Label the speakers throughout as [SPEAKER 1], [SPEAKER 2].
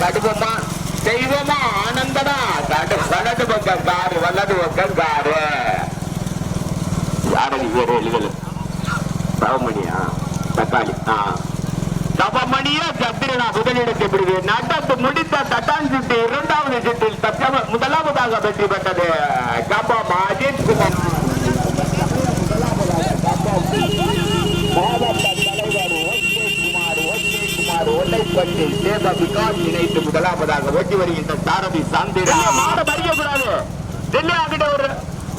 [SPEAKER 1] கடுப்பமா தெய்வமா ஆனந்தடா கடு வலது பக்கம் காரு வலது பக்கம் காரு. யாரும் பேரு எழுதல? சவமணியா தக்காளி. ஆ. சவமணியா சத்திரனா முதலிடத்தை பிடிவு நடப்பு முடித்த தட்டான் சுட்டு இரண்டாவது சுற்றில் தப்ப முதலாவதாக வெற்றி பெற்றது. கம்பம் அஜித் குமார் மாவட்ட தலைவர் O K Kumar O K Kumar Ollaipatti சேத விகாஸ் இணைத்து முதலாவதாக ஓட்டி வருகின்ற சாரதி சாந்திரா. மாட மறிக்க கூடாது டெல்லி ஆகிட்ட ஒரு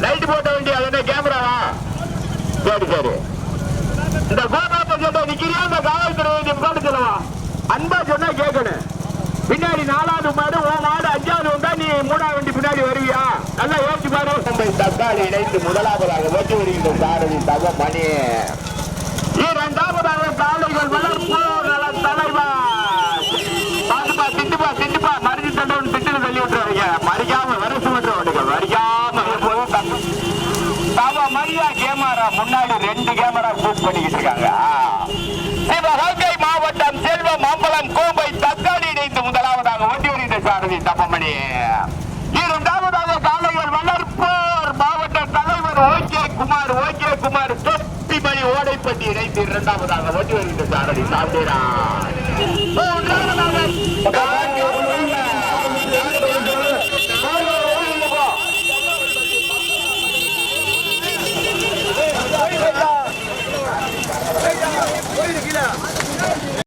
[SPEAKER 1] லைட் போட்ட வேண்டிய? அது கேமராவா? சரி சரி. இந்த கோபுரத்தை கேட்ட நிக்கிறியா? இந்த காவல்துறை உட்காந்து சொல்லவா? அன்பா சொன்னா கேட்கணும் பின்னாடி நாலாவது மாடு உன் மாடு அஞ்சாவது வந்தா நீ மூணாவது வண்டி பின்னாடி வருவியா? நல்லா யோசிச்சு பாரு. தக்காளி இணைத்து முதலாவதாக ஓட்டி வருகின்ற சாரதி தக மணி மரியா கேமரா முன்னாடி ரெண்டு கேமரா ஷூட் பண்ணிக்கிட்டு இருக்காங்க சிவகங்கை மாவட்டம் செல்வம் மாம்பலம் கோம்பை தக்காளி இணைந்து முதலாவதாக ஓட்டி வருகின்ற சாரதி தப்பமணி இரண்டாவதாக காலைகள் வளர்ப்போர் மாவட்ட தலைவர் O K Kumar O K Kumar Thottimani Odaipatti இணைந்து இரண்டாவதாக ஓட்டி வருகின்ற சாரதி சாந்திரா.